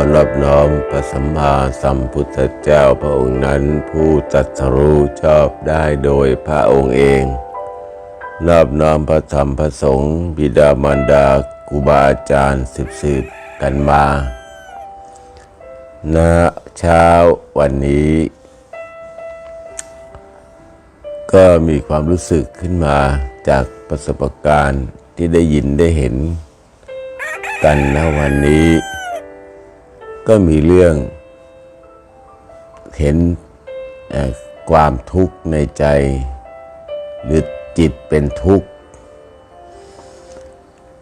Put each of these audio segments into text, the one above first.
อรอบน้อมพระสัมมาสัมพุทธเจ้าพระองค์นั้นผู้ตรัสรู้ชอบได้โดยพระองค์เองรอบน้อมพระธรรมพระสงฆ์บิดามารดาครูบาอาจารย์สิบสืบกันมาณเช้าวันนี้ ก็มีความรู้สึกขึ้นมาจากประสบการณ์ที่ได้ยินได้เห็นกันนะวันนี้ ก็มีเรื่องเห็นความทุกข์ในใจ หรือจิตเป็นทุกข์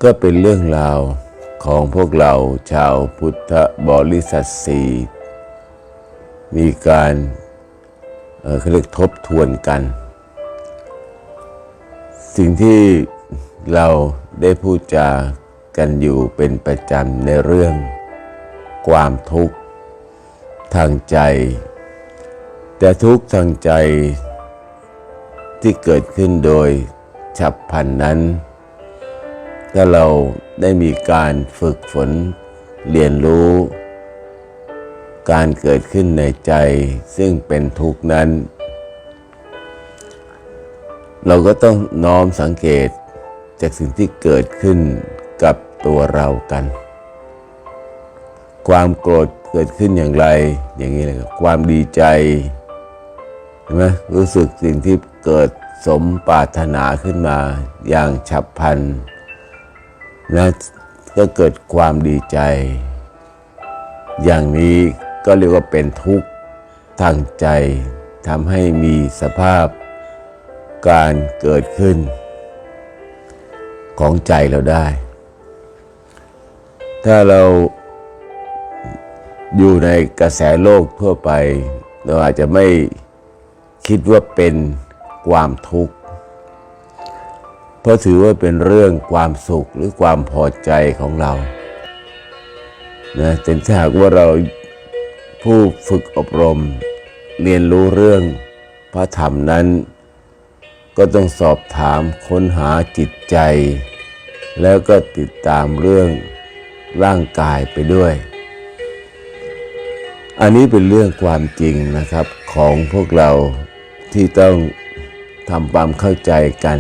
ก็เป็นเรื่องราวของพวกเราชาวพุทธบริษัทสีมีการเขาเรียกทบทวนกัน สิ่งที่เราได้พูดจากันอยู่เป็นประจำในเรื่อง ความทุกข์ทางใจ แต่ทุกข์ทางใจที่เกิดขึ้นโดยฉับพลันนั้น ถ้าเราได้มีการฝึกฝนเรียนรู้ การเกิดขึ้นในใจซึ่งเป็นทุกข์นั้น เราก็ต้องน้อมสังเกตจากสิ่งที่เกิดขึ้นกับตัวเรากัน ความโกรธเกิดขึ้นอย่างไร อย่างนี้เลยครับความดีใจเห็นไหมรู้สึกสิ่งที่เกิดสมปรารถนาขึ้นมาอย่างฉับพลันนะก็เกิดความดีใจ อย่างนี้ก็เรียกว่าเป็นทุกข์ทางใจทำให้มีสภาพการเกิดขึ้น ของใจเราได้ ถ้าเรา อยู่ในกระแสโลกทั่วไป เราอาจจะไม่คิดว่าเป็นความทุกข์ เพราะถือว่าเป็นเรื่องความสุขหรือความพอใจของเรานะแต่ถ้าหากว่าเราผู้ฝึกอบรม เรียนรู้เรื่องพระธรรมนั้น ก็ต้องสอบถามค้นหาจิตใจ แล้วก็ติดตามเรื่องร่างกายไปด้วย อันนี้เป็นเรื่องความจริงนะครับของพวกเราที่ต้องทำความเข้าใจกัน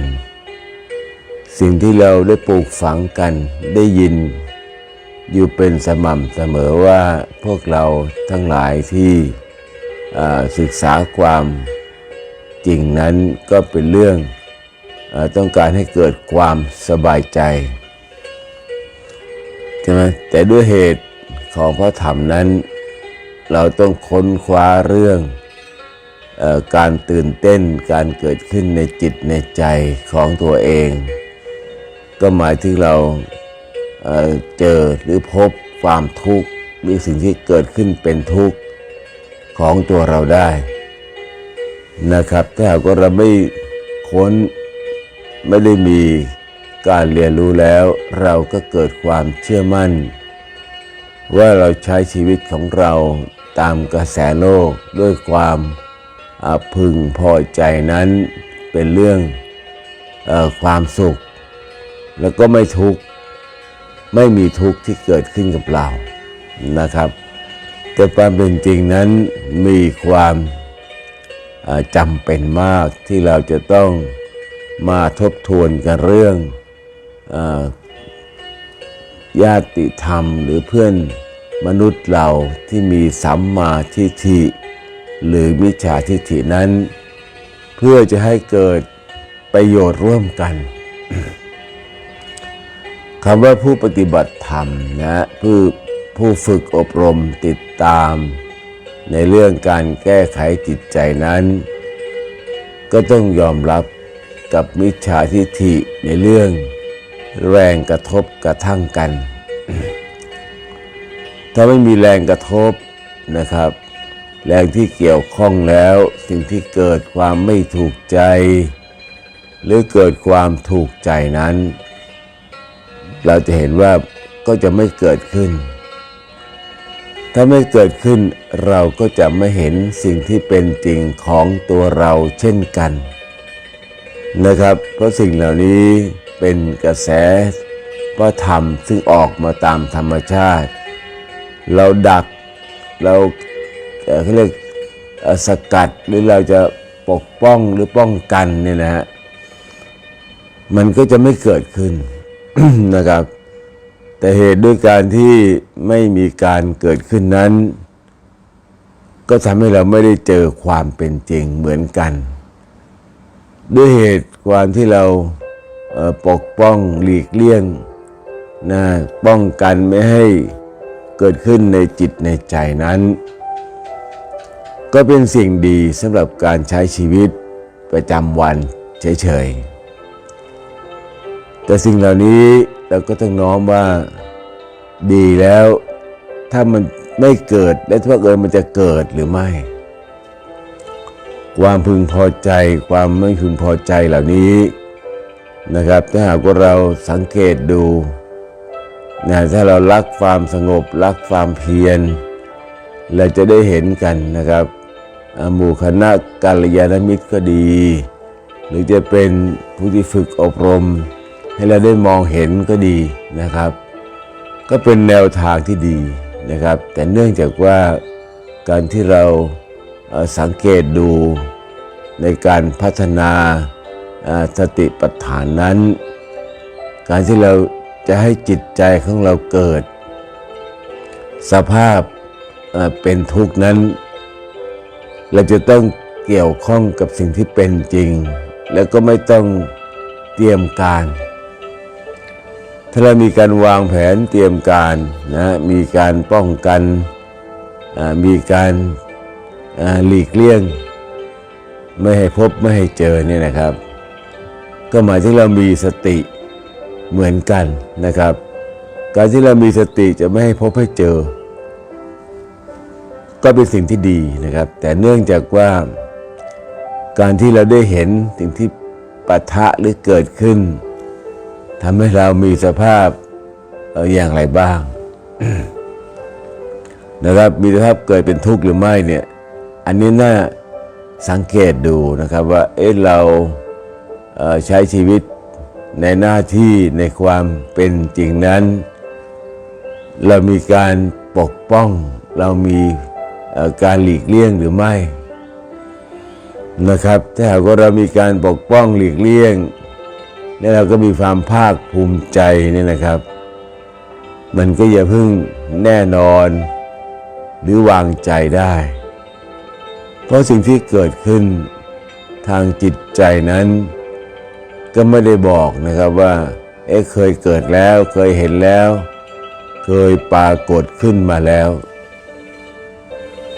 สิ่งที่เราได้ปลูกฝังกันได้ยินอยู่เป็นสม่ำเสมอว่าพวกเราทั้งหลายที่ศึกษาความจริงนั้นก็เป็นเรื่องอต้องการให้เกิดความสบายใจใช่ไหมแต่ด้วยเหตุของพระธรรมนั้น เราต้องค้นคว้าเรื่องออการตื่นเต้นการเกิดขึ้นในจิตในใจของตัวเอง ก็หมายถึงเราเเจอหรือพบความทุกข์หรือสิ่งที่เกิดขึ้นเป็นทุกข์ของตัวเราได้นะครับ ถ้าหากว่าเราไม่ค้นไม่ได้มีการเรียนรู้แล้ว เราก็เกิดความเชื่อมั่น ว่าเราใช้ชีวิตของเรา ตามกระแสโลกด้วยความพึงพอใจนั้นเป็นเรื่องออความสุข แล้วก็ไม่ทุกข์ไม่มีทุกข์ที่เกิดขึ้นกับเรานะครับ แต่ความเป็นจริงนั้นมีความาจำเป็นมากที่เราจะต้องมาทบทวนกันเรื่องอญาติธรรมหรือเพื่อน มนุษย์เราที่มีสัมมาทิฏฐิหรือมิจฉาทิฏฐินั้น เพื่อจะให้เกิดประโยชน์ร่วมกันคำว่าผู้ปฏิบัติธรรมนะผู้ผู้ฝึกอบรมติดตาม ในเรื่องการแก้ไขจิตใจนั้น ก็ต้องยอมรับกับมิจฉาทิฏฐิในเรื่องแรงกระทบกระทั่งกัน ถ้าไม่มีแรงกระทบนะครับ แรงที่เกี่ยวข้องแล้ว สิ่งที่เกิดความไม่ถูกใจ หรือเกิดความถูกใจนั้น เราจะเห็นว่าก็จะไม่เกิดขึ้น ถ้าไม่เกิดขึ้นเราก็จะไม่เห็นสิ่งที่เป็นจริงของตัวเราเช่นกันนะครับ เพราะสิ่งเหล่านี้เป็นกระแสพระธรรมซึ่งออกมาตามธรรมชาติ เราดักเราเขาเรียกสกัดหรือเราจะปกป้องหรือป้องกันเนี่ยนะฮะมันก็จะไม่เกิดขึ้นนะครับ แต่เหตุด้วยการที่ไม่มีการเกิดขึ้นนั้น ก็ทำให้เราไม่ได้เจอความเป็นจริงเหมือนกัน ด้วยเหตุความที่เราปกป้องหลีกเลี่ยงนะป้องกันไม่ให้ เกิดขึ้นในจิตในใจนั้น ก็เป็นสิ่งดีสำหรับการใช้ชีวิตประจำวันเฉยๆ แต่สิ่งเหล่านี้เราก็ต้องน้อมว่าดีแล้วถ้ามันไม่เกิดและถ้าเกิดมันจะเกิดหรือไม่ ความพึงพอใจความไม่พึงพอใจเหล่านี้นะครับถ้าหากว่าเราสังเกตดู นะถ้าเรารักความสงบ รักความเพียร เราจะได้เห็นกันนะครับหมู่คณะกัลยาณมิตรก็ดี หรือจะเป็นผู้ที่ฝึกอบรม ให้เราได้มองเห็นก็ดีนะครับ ก็เป็นแนวทางที่ดีนะครับ แต่เนื่องจากว่าการที่เราสังเกตดูในการพัฒนาสติปัฏฐานนั้น การที่เรา จะให้จิตใจของเราเกิด สภาพเป็นทุกข์นั้น เราจะต้องเกี่ยวข้องกับสิ่งที่เป็นจริง แล้วก็ไม่ต้องเตรียมการ ถ้าเรามีการวางแผนเตรียมการนะมีการป้องกันมีการหลีกเลี่ยง ไม่ให้พบไม่ให้เจอเนี่ยนะครับ ก็หมายถึงเรามีสติ เหมือนกันนะครับ การที่เรามีสติจะไม่ให้พบให้เจอ ก็เป็นสิ่งที่ดีนะครับ แต่เนื่องจากว่าการที่เราได้เห็นสิ่งที่ปะทะหรือเกิดขึ้นทำให้เรามีสภาพอย่างไรบ้าง นะครับมีสภาพเกิดเป็นทุกข์หรือไม่เนี่ย อันนี้น่าสังเกตดูนะครับว่าเอ๊ะเราใช้ชีวิต ในหน้าที่ในความเป็นจริงนั้น เรามีการปกป้อง เรามีการหลีกเลี่ยงหรือไม่นะครับ ถ้าหากว่าเรามีการปกป้องหลีกเลี่ยง และเราก็มีความภาคภูมิใจเนี่ยนะครับ มันก็อย่าเพิ่งแน่นอนหรือวางใจได้ เพราะสิ่งที่เกิดขึ้นทางจิตใจนั้น ก็ไม่ได้บอกนะครับว่า เอ๊ะเคยเกิดแล้ว เคยเห็นแล้ว เคยปรากฏขึ้นมาแล้ว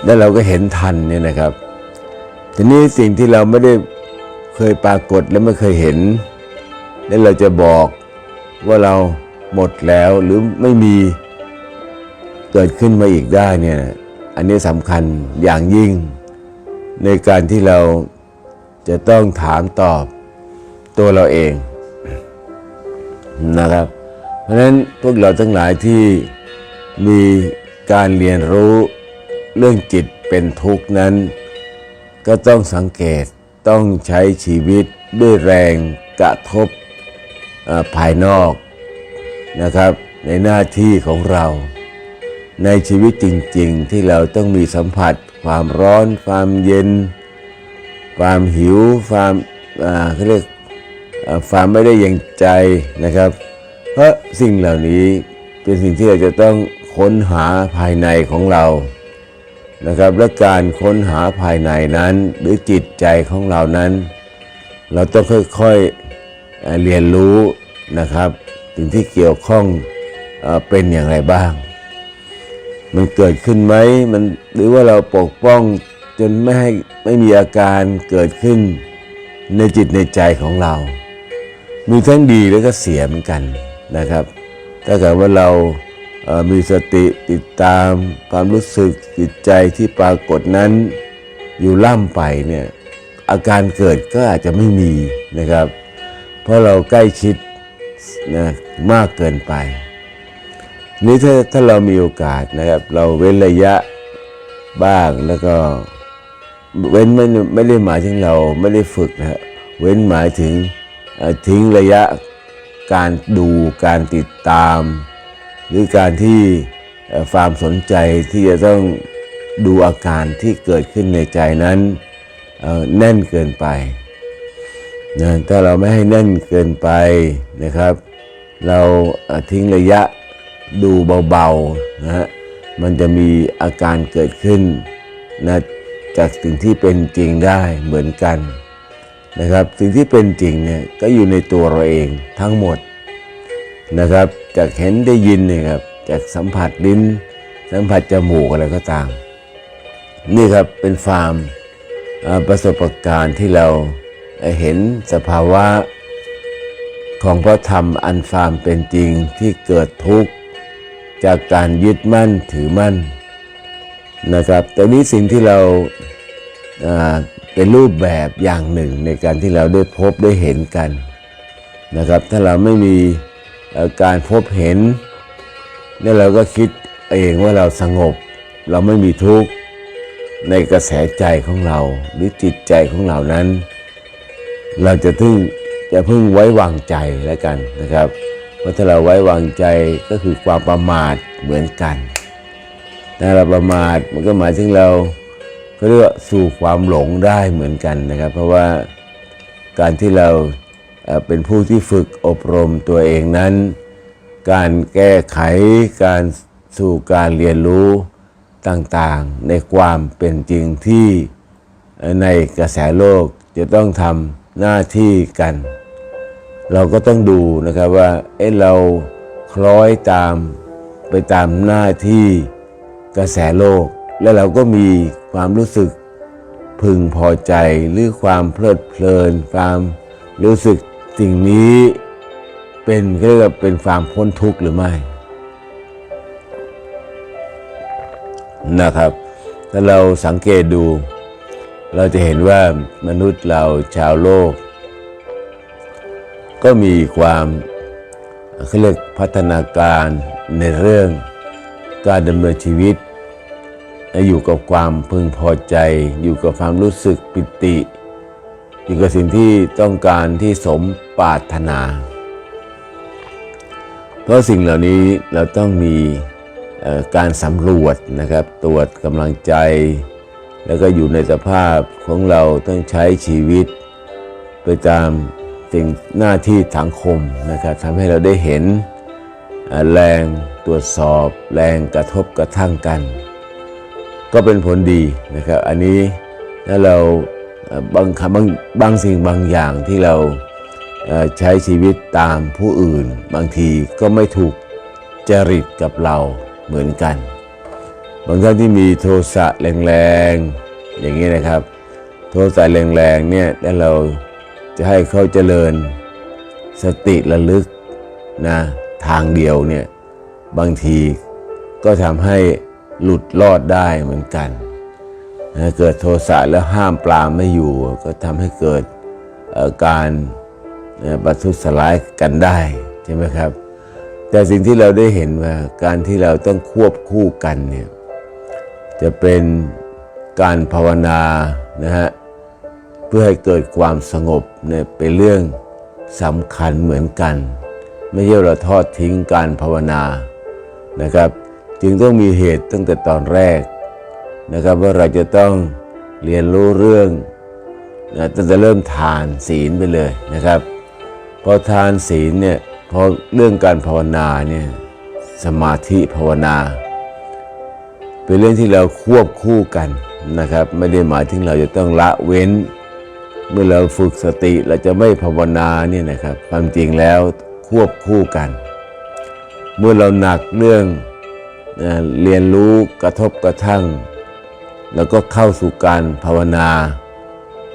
แล้วเราก็เห็นทันเนี่ยนะครับ ทีนี้สิ่งที่เราไม่ได้เคยปรากฏและไม่เคยเห็น แล้วเราจะบอกว่าเราหมดแล้วหรือไม่มีเกิดขึ้นมาอีกได้เนี่ย อันนี้สำคัญอย่างยิ่ง ในการที่เราจะต้องถามตอบ ตัวเราเองนะครับ เพราะฉะนั้นพวกเราทั้งหลายที่มีการเรียนรู้เรื่องจิตเป็นทุกข์นั้น ก็ต้องสังเกตต้องใช้ชีวิตด้วยแรงกระทบภายนอกนะครับ ในหน้าที่ของเรา ในชีวิตจริง ๆ ที่เราต้องมีสัมผัส ความร้อน ความเย็น ความหิว ความเขาเรียกอ่า ความไม่ได้ยังใจนะครับ เพราะสิ่งเหล่านี้เป็นสิ่งที่เราจะต้องค้นหาภายในของเรานะครับ และการค้นหาภายในนั้นหรือจิตใจของเรานั้น เราต้องค่อยๆเอ่อเรียนรู้นะครับสิ่งที่เกี่ยวข้องเอเป็นอย่างไรบ้าง มันเกิดขึ้นไหมมันหรือว่าเราปกป้องจนไม่ให้ไม่มีอาการเกิดขึ้นในจิตในใจของเรา มีทั้งดีและก็เสียเหมือนกันนะครับ ถ้าเกิดว่าเรามีสติติดตามความรู้สึกจิตใจที่ปรากฏนั้นอยู่ล่ำไปเนี่ยอาการเกิดก็อาจจะไม่มีนะครับ เพราะเราใกล้ชิดนะมากเกินไป นี่ถ้าถ้าเรามีโอกาสนะครับ เราเว้นระยะบ้างแล้วก็เว้นไม่ไม่ได้หมายถึงเราไม่ได้ฝึกนะเว้นหมายถึง ทิ้งระยะการดูการติดตาม หรือการที่ความสนใจที่จะต้องดูอาการที่เกิดขึ้นในใจนั้นแน่นเกินไปนะถ้าเราไม่ให้แน่นเกินไปนะครับ เราทิ้งระยะดูเบาๆนะฮะมันจะมีอาการเกิดขึ้นนะจากสิ่งที่เป็นจริงได้เหมือนกัน นะครับ สิ่งที่เป็นจริงเนี่ยก็อยู่ในตัวเราเองทั้งหมดนะครับ จากเห็นได้ยินเนี่ยครับจากสัมผัสลิ้น สัมผัสจมูกอะไรก็ตาม นี่ครับเป็นฟาร์มประสบการณ์ที่เราเห็นสภาวะของพระธรรมอันฟาร์มเป็นจริงที่เกิดทุกข์จากการยึดมั่นถือมั่นนะครับแต่นี้สิ่งที่เรา เป็นรูปแบบอย่างหนึ่งในการที่เราได้พบได้เห็นกันนะครับ ถ้าเราไม่มีการพบเห็นเนี่ยเราก็คิดเองว่าเราสงบ เราไม่มีทุกข์ในกระแสใจของเราหรือจิตใจของเรานั้น เราจะพึ่งจะพึ่งไว้วางใจแล้วกันนะครับ เพราะถ้าเราไว้วางใจก็คือความประมาทเหมือนกันถ้าเราประมาทมันก็หมายถึงเรา เขาเรียกว่าสู่ความหลงได้เหมือนกันนะครับ เพราะว่าการที่เราเป็นผู้ที่ฝึกอบรมตัวเองนั้น การแก้ไขการสู่การเรียนรู้ต่างๆ ในความเป็นจริงที่ในกระแสโลกจะต้องทำหน้าที่กัน เราก็ต้องดูนะครับว่าเอ๊ะเราคล้อยตามไปตามหน้าที่กระแสโลก แล้วเราก็มีความรู้สึกพึงพอใจหรือความเพลิดเพลิน ความรู้สึกสิ่งนี้เป็นเรียกว่าเป็นความพ้นทุกข์หรือไม่นะครับ ถ้าเราสังเกตดู เราจะเห็นว่ามนุษย์เราชาวโลก ก็มีความเขาเรียกพัฒนาการในเรื่องการดำเนินชีวิต อยู่กับความพึงพอใจ อยู่กับความรู้สึกปิติ อยู่กับสิ่งที่ต้องการที่สมปรารถนา เพราะสิ่งเหล่านี้เราต้องมีการสำรวจนะครับ ตรวจกำลังใจ แล้วก็อยู่ในสภาพของเราต้องใช้ชีวิต ไปตามสิ่งหน้าที่สังคมนะครับทำให้เราได้เห็นแรงตรวจสอบแรงกระทบกระทั่งกัน ก็เป็นผลดีนะครับ อันนี้ถ้าเราบางคำบางบางสิ่งบางอย่างที่เราใช้ชีวิตตามผู้อื่น บางทีก็ไม่ถูกจริตกับเราเหมือนกัน บางท่านที่มีโทสะแรงๆอย่างนี้นะครับ โทสะแรงๆเนี่ยแล้วเราจะให้เขาเจริญสติระลึกนะทางเดียวเนี่ยบางทีก็ทำให้ หลุดรอดได้เหมือนกัน เกิดโทสะแล้วห้ามปรามไม่อยู่ ก็ทำให้เกิดอ่อการประทุษร้ายกันได้ใช่ไหมครับ แต่สิ่งที่เราได้เห็นว่าการที่เราต้องควบคู่กันเนี่ยจะเป็นการภาวนานะฮะเพื่อให้เกิดความสงบเนี่ยเป็นเรื่องสำคัญเหมือนกัน ไม่ใช่เราทอดทิ้งการภาวนานะครับ จึงต้องมีเหตุตั้งแต่ตอนแรกนะครับว่าเราจะต้องเรียนรู้เรื่องนะตั้งแต่เริ่มทานศีลไปเลยนะครับพอทานศีลเนี่ยพอเรื่องการภาวนาเนี่ยสมาธิภาวนา เป็นเรื่องที่เราควบคู่กันนะครับ ไม่ได้หมายถึงเราจะต้องละเว้น เมื่อเราฝึกสติเราจะไม่ภาวนาเนี่ยนะครับความจริงแล้วควบคู่กัน เมื่อเราหนักเรื่อง เรียนรู้กระทบกระทั่ง แล้วก็เข้าสู่การภาวนา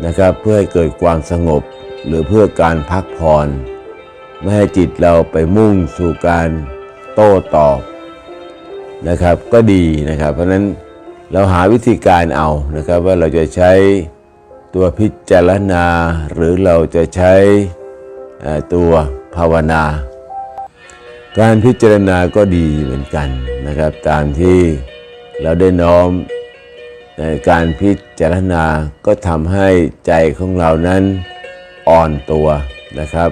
นะครับ เพื่อให้เกิดความสงบหรือเพื่อการพักผ่อนไม่ให้จิตเราไปมุ่งสู่การโต้ตอบนะครับ ก็ดีนะครับ เพราะฉะนั้นเราหาวิธีการเอานะครับ ว่าเราจะใช้ตัวพิจารณา หรือเราจะใช้ตัวภาวนา การพิจารณาก็ดีเหมือนกันนะครับ ตามที่เราได้น้อมในการพิจารณาก็ทำให้ใจของเรานั้นอ่อนตัวนะครับ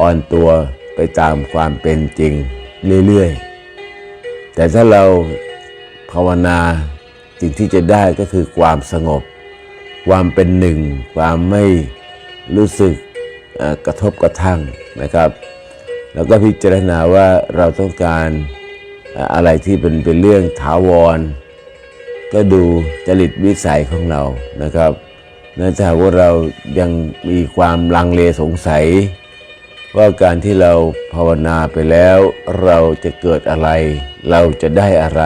อ่อนตัวไปตามความเป็นจริงเรื่อยๆ แต่ถ้าเราภาวนาสิ่งที่จะได้ก็คือความสงบ ความเป็นหนึ่ง ความไม่รู้สึกกระทบกระทั่งนะครับ แล้วก็พิจารณาว่าเราต้องการอะไรที่เป็นเป็นเรื่องถาวร ก็ดูจริตวิสัยของเรานะครับนั่นถ้ากว่าเรายังมีความลังเลสงสัย ว่าการที่เราภาวนาไปแล้ว เราจะเกิดอะไร เราจะได้อะไร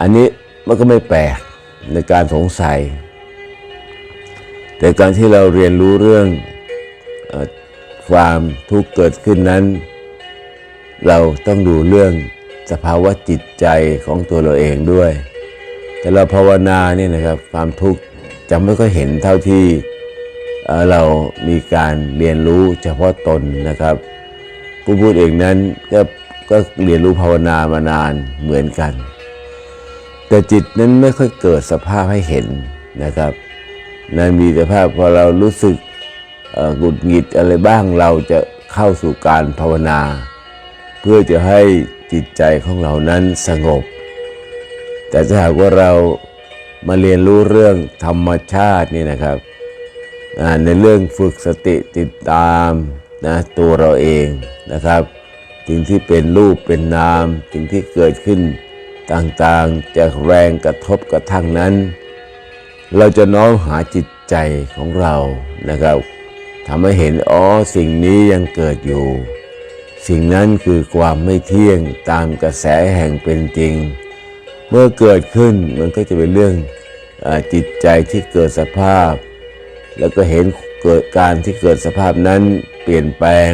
อันนี้มันก็ไม่แปลกในการสงสัย แต่การที่เราเรียนรู้เรื่อง ความทุกข์เกิดขึ้นนั้น เราต้องดูเรื่องสภาวะจิตใจของตัวเราเองด้วย แต่เราภาวนาเนี่ยนะครับความทุกข์จะไม่ค่อยเห็นเท่าที่เเรามีการเรียนรู้เฉพาะตนนะครับ ผู้พูดเองนั้นก็ก็เรียนรู้ภาวนามานานเหมือนกัน แต่จิตนั้นไม่ค่อยเกิดสภาพให้เห็นนะครับนั้นมีสภาพพอเรารู้สึก หงุดหงิดอะไรบ้างเราจะเข้าสู่การภาวนา เพื่อจะให้จิตใจของเรานั้นสงบ แต่ถ้าหากว่าเรามาเรียนรู้เรื่องธรรมชาตินี่นะครับในเรื่องฝึกสติติดตามนะตัวเราเองนะครับสิ่งที่เป็นรูปเป็นนามสิ่งที่เกิดขึ้นต่างๆจากแรงกระทบกระทั่งนั้น เราจะน้อมหาจิตใจของเรานะครับ ทำให้เห็นอ๋อสิ่งนี้ยังเกิดอยู่ สิ่งนั้นคือความไม่เที่ยงตามกระแสแห่งเป็นจริง เมื่อเกิดขึ้นมันก็จะเป็นเรื่องอจิตใจที่เกิดสภาพ แล้วก็เห็นเกิดการที่เกิดสภาพนั้นเปลี่ยนแปลง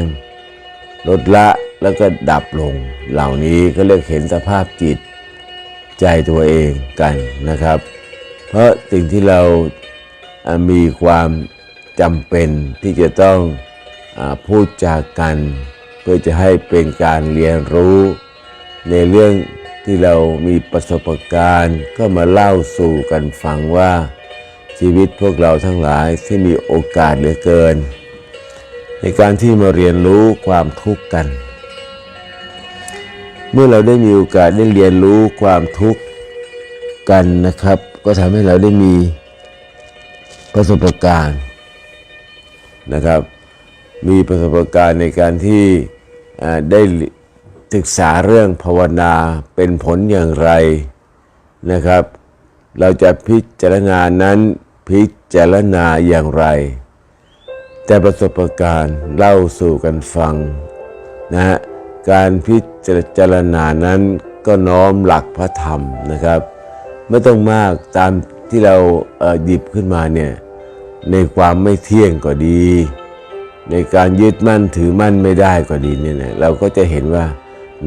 ลดละแล้วก็ดับลง เหล่านี้ก็เรียกเห็นสภาพจิต ใจตัวเองกันนะครับ เพราะสิ่งที่เรามีความ จำเป็นที่จะต้องอพูดจากกัน เพื่อจะให้เป็นการเรียนรู้ ในเรื่องที่เรามีประสบการณ์ก็มาเล่าสู่กันฟังว่า ชีวิตพวกเราทั้งหลายที่มีโอกาสเหลือเกิน ในการที่มาเรียนรู้ความทุกข์กัน เมื่อเราได้มีโอกาสได้เรียนรู้ความทุกข์กันนะครับ ก็ทำให้เราได้มีประสบการณ์ นะครับ มีประสบการณ์ในการที่ได้ศึกษาเรื่องภาวนาเป็นผลอย่างไรนะครับ เราจะพิจารณานั้นพิจารณาอย่างไร แต่ประสบการณ์เล่าสู่กันฟังนะฮะการพิจารณานั้นก็น้อมหลักพระธรรมนะครับ ไม่ต้องมากตามที่เราหยิบขึ้นมาเนี่ย ในความไม่เที่ยงก็ดี ในการยึดมั่นถือมั่นไม่ได้ก็ดีเนี่ยนะเราก็จะเห็นว่า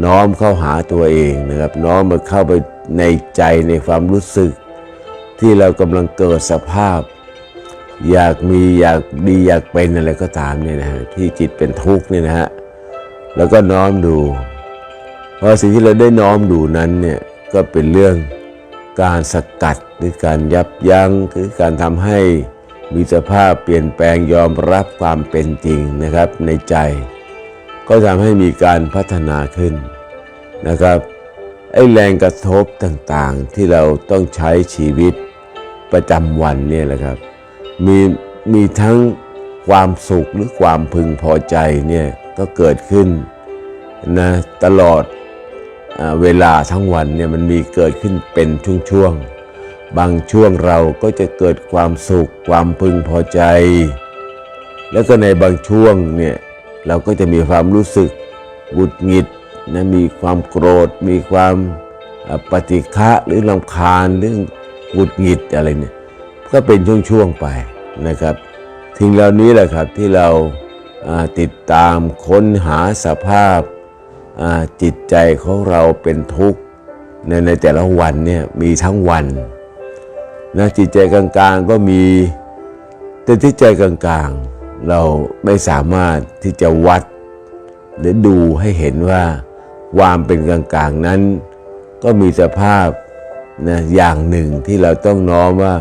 น้อมเข้าหาตัวเองนะครับ น้อมมาเข้าไปในใจในความรู้สึก ที่เรากำลังเกิดสภาพ อยากมีอยากดีอยากเป็นอะไรก็ตามเนี่ยนะฮะที่จิตเป็นทุกข์เนี่ยนะฮะแล้วก็น้อมดูเพราะสิ่งที่เราได้น้อมดูนั้นเนี่ยก็เป็นเรื่องการสกัดหรือการยับยั้งคือการทำให้ มีสภาพเปลี่ยนแปลงยอมรับความเป็นจริงนะครับในใจ ก็ทำให้มีการพัฒนาขึ้นนะครับไอ้แรงกระทบต่างๆที่เราต้องใช้ชีวิตประจำวันเนี่ยแหละครับ มีมีทั้งความสุขหรือความพึงพอใจเนี่ยก็เกิดขึ้นนะตลอดเวลาทั้งวันเนี่ยมันมีเกิดขึ้นเป็นช่วงๆ บางช่วงเราก็จะเกิดความสุขความพึงพอใจ แล้วก็ในบางช่วงเนี่ยเราก็จะมีความรู้สึกหงุดหงิดนะมีความโกรธ มีความปฏิฆะหรือลำคาญหรือหงุดหงิดอะไรเนี่ยก็เป็นช่วงๆไปนะครับทิ้งเหล่านี้แหละครับที่เราาติดตามค้นหาสภาพาจิตใจของเราเป็นทุกข์ในในแต่ละวันเนี่ยมีทั้งวัน นะจิตใจกลางๆก็มี แต่ที่ใจกลางๆ เราไม่สามารถที่จะวัด หรือดูให้เห็นว่าความเป็นกลางๆนั้น ก็มีสภาพนะอย่างหนึ่งที่เราต้องน้อมว่า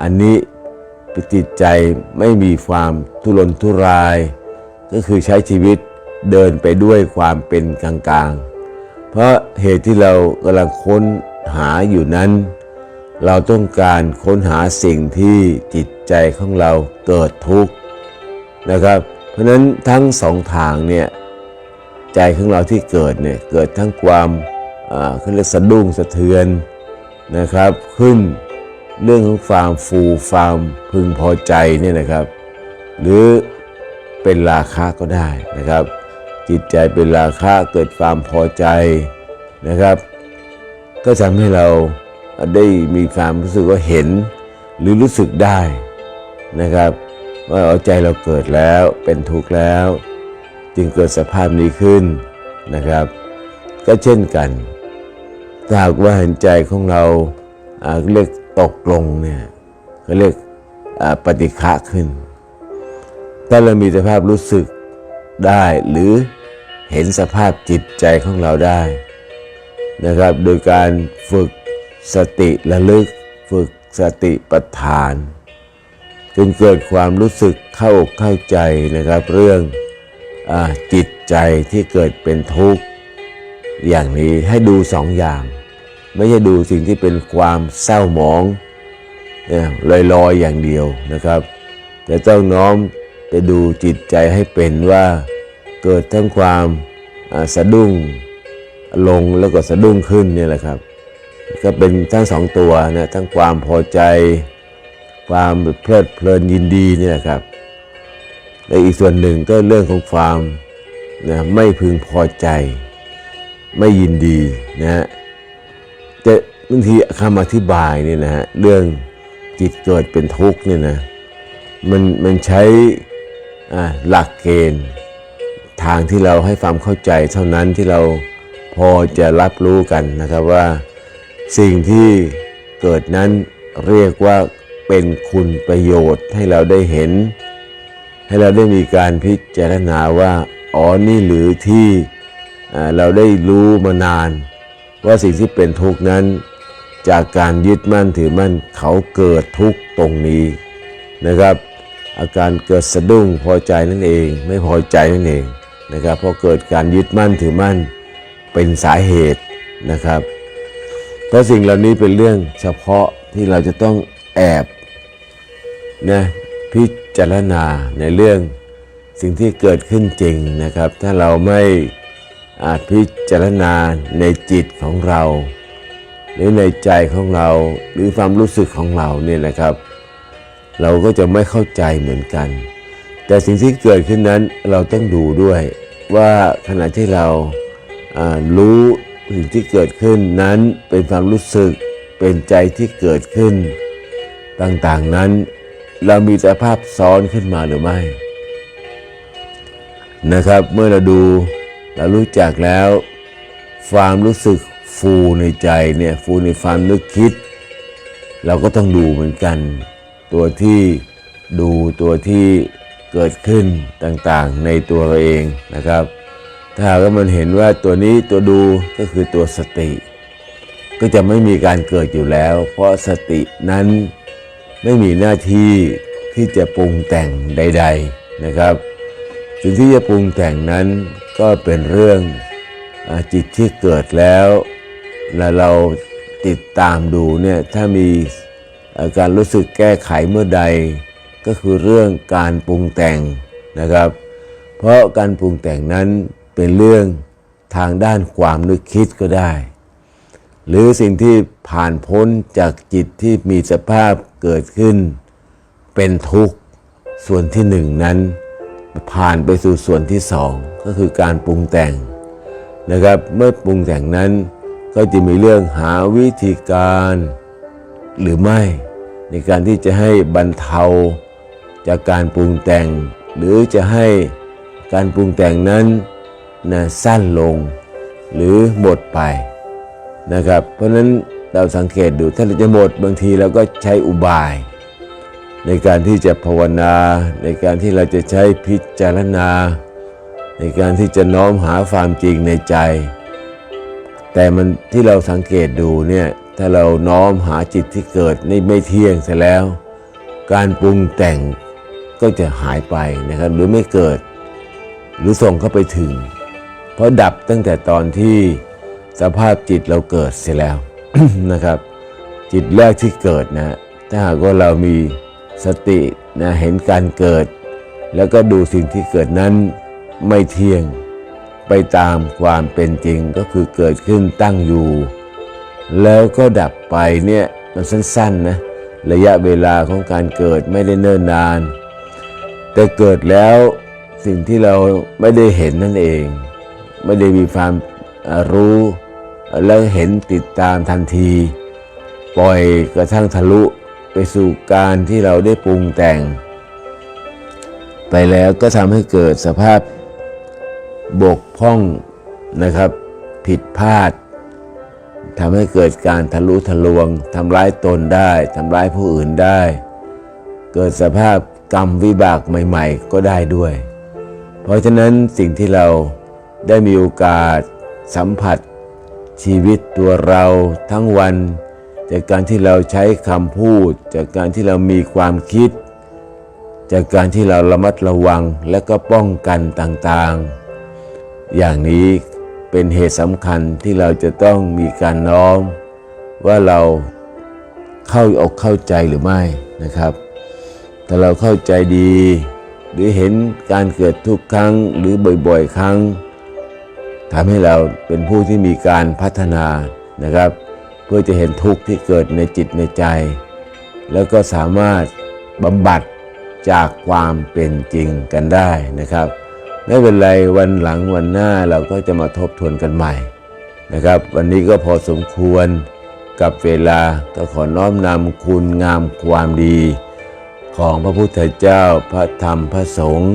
อันนี้จิตใจไม่มีความทุรนทุราย ก็คือใช้ชีวิตเดินไปด้วยความเป็นกลางๆ เพราะเหตุที่เรากำลังค้นหาอยู่นั้น เราต้องการค้นหาสิ่งที่จิตใจของเราเกิดทุกข์นะครับ เพราะนั้นทั้งสองทางเนี่ยใจของเราที่เกิดเนี่ยเกิดทั้งความอ่าเขาเรียกสะดุ้งสะเทือนนะครับ ขึ้นเรื่องของความฟูความพึงพอใจเนี่ยนะครับ หรือเป็นราคะก็ได้นะครับ จิตใจเป็นราคะเกิดความพอใจนะครับ ก็ทำให้เรา ได้มีความรู้สึกว่าเห็นหรือรู้สึกได้นะครับ ว่าเอาใจเราเกิดแล้วเป็นทุกข์แล้ว จึงเกิดสภาพนี้ขึ้นนะครับ ก็เช่นกันถ้าหากว่าเห็นใจของเราอ่าเรียกตกลงเนี่ยเขาเรียกปฏิฆะขึ้น ถ้าเรามีสภาพรู้สึกได้หรือเห็นสภาพจิตใจของเราได้นะครับ โดยการฝึก สติระลึกฝึกสติปัฏฐานจนเกิดความรู้สึกเข้าอกเข้าใจนะครับ เรื่องอจิตใจที่เกิดเป็นทุกข์อย่างนี้ให้ดูสองอย่าง ไม่ใช่ดูสิ่งที่เป็นความเศร้าหมองลอยๆอย่างเดียวนะครับ แต่ต้องน้อมไปดูจิตใจให้เป็นว่าเกิดทั้งความสะดุ้งลงแล้วก็สะดุ้งขึ้นนี่แหละครับ ก็เป็นทั้งสองตัวนะทั้งความพอใจ ความเพลิดเพลินยินดีเนี่ยแหละครับและอีกส่วนหนึ่งก็เรื่องของความนะไม่พึงพอใจ ไม่ยินดีนะฮะจะบางทีคำอธิบายเนี่ยนะฮะเรื่องจิตเกิดเป็นทุกข์เนี่ยนะมันมันใช้อ่าหลักเกณฑ์ทางที่เราให้ความเข้าใจเท่านั้นที่เราพอจะรับรู้กันนะครับว่า สิ่งที่เกิดนั้นเรียกว่าเป็นคุณประโยชน์ให้เราได้เห็น ให้เราได้มีการพิจารณาว่าอ๋อนี่หรือที่เราได้รู้มานาน ว่าสิ่งที่เป็นทุกข์นั้น จากการยึดมั่นถือมั่นเขาเกิดทุกข์ตรงนี้นะครับ อาการเกิดสะดุ้งพอใจนั่นเอง ไม่พอใจนั่นเองนะครับเพราะเกิดการยึดมั่นถือมั่นเป็นสาเหตุนะครับ เพราะสิ่งเหล่านี้เป็นเรื่องเฉพาะที่เราจะต้องแอบนะพิจารณาในเรื่องสิ่งที่เกิดขึ้นจริงนะครับ ถ้าเราไม่อาจพิจารณาในจิตของเรา หรือในใจของเราหรือความรู้สึกของเราเนี่ยนะครับ เราก็จะไม่เข้าใจเหมือนกัน แต่สิ่งที่เกิดขึ้นนั้นเราต้องดูด้วยว่าขณะที่เรารู้ สิ่งที่เกิดขึ้นนั้นเป็นความรู้สึกเป็นใจที่เกิดขึ้น ต่างๆนั้น เรามีสภาพซ้อนขึ้นมาหรือไม่ นะครับเมื่อเราดูเรารู้จักแล้ว ความรู้สึกฟูในใจเนี่ยฟูในความนึกคิด เราก็ต้องดูเหมือนกัน ตัวที่ดูตัวที่เกิดขึ้นต่างๆ ในตัวเราเองนะครับ ถ้าหากว่ามันเห็นว่าตัวนี้ตัวดูก็คือตัวสติ ก็จะไม่มีการเกิดอยู่แล้ว เพราะสตินั้นไม่มีหน้าที่ที่จะปรุงแต่งใด ๆนะครับสิ่งที่จะปรุงแต่งนั้นก็เป็นเรื่องอจิตที่เกิดแล้วและเราติดตามดูเนี่ยถ้ามีอาการรู้สึกแก้ไขเมื่อใด ก็คือเรื่องการปรุงแต่งนะครับ เพราะการปรุงแต่งนั้น เป็นเรื่องทางด้านความนึกคิดก็ได้ หรือสิ่งที่ผ่านพ้นจากจิตที่มีสภาพเกิดขึ้น เป็นทุกข์ส่วนที่หนึ่งนั้น ผ่านไปสู่ส่วนที่สองก็คือการปรุงแต่งนะครับเมื่อปรุงแต่งนั้นก็จะมีเรื่องหาวิธีการ หรือไม่ในการที่จะให้บรรเทาจากการปรุงแต่ง หรือจะให้การปรุงแต่งนั้น นะสั้นลงหรือหมดไปนะครับ เพราะฉะนั้นเราสังเกตดูถ้าเราจะหมดบางทีเราก็ใช้อุบาย ในการที่จะภาวนา ในการที่เราจะใช้พิจารณา ในการที่จะน้อมหาความจริงในใจ แต่มันที่เราสังเกตดูเนี่ยถ้าเราน้อมหาจิตที่เกิดในไม่เที่ยงเสร็จแล้ว การปรุงแต่งก็จะหายไปนะครับหรือไม่เกิด หรือส่งเข้าไปถึง เพราะดับตั้งแต่ตอนที่สภาพจิตเราเกิดเสียแล้วนะครับ จิตแรกที่เกิดนะถ้าหากว่าเรามีสตินะเห็นการเกิด แล้วก็ดูสิ่งที่เกิดนั้นไม่เที่ยงไปตามความเป็นจริงก็คือเกิดขึ้นตั้งอยู่ แล้วก็ดับไปเนี่ยมันสั้นๆนะระยะเวลาของการเกิดไม่ได้เนิ่นนาน แต่เกิดแล้วสิ่งที่เราไม่ได้เห็นนั่นเอง ไม่ได้มีความรู้แล้วเห็นติดตามทันที ปล่อยกระทั่งทะลุไปสู่การที่เราได้ปรุงแต่ง ไปแล้วก็ทำให้เกิดสภาพบกพร่องนะครับ ผิดพลาดทำให้เกิดการทะลุทะลวงทำร้ายตนได้ทำร้ายผู้อื่นได้ เกิดสภาพกรรมวิบากใหม่ ๆ ก็ได้ด้วย เพราะฉะนั้นสิ่งที่เรา ได้มีโอกาสสัมผัส ชีวิตตัวเราทั้งวัน จากการที่เราใช้คำพูด จากการที่เรามีความคิด จากการที่เราระมัดระวังและก็ป้องกันต่างๆ อย่างนี้เป็นเหตุสำคัญที่เราจะต้องมีการน้อม ว่าเราเข้าอกเข้าใจหรือไม่นะครับถ้าเราเข้าใจดี หรือเห็นการเกิดทุกครั้งหรือบ่อยๆ ครั้ง ทำให้เราเป็นผู้ที่มีการพัฒนานะครับ เพื่อจะเห็นทุกข์ที่เกิดในจิตในใจ แล้วก็สามารถบำบัดจากความเป็นจริงกันได้นะครับไม่เป็นไรวันหลังวันหน้าเราก็จะมาทบทวนกันใหม่นะครับ วันนี้ก็พอสมควรกับเวลาก็ขอน้อมนำคุณงามความดี ของพระพุทธเจ้าพระธรรมพระสงฆ์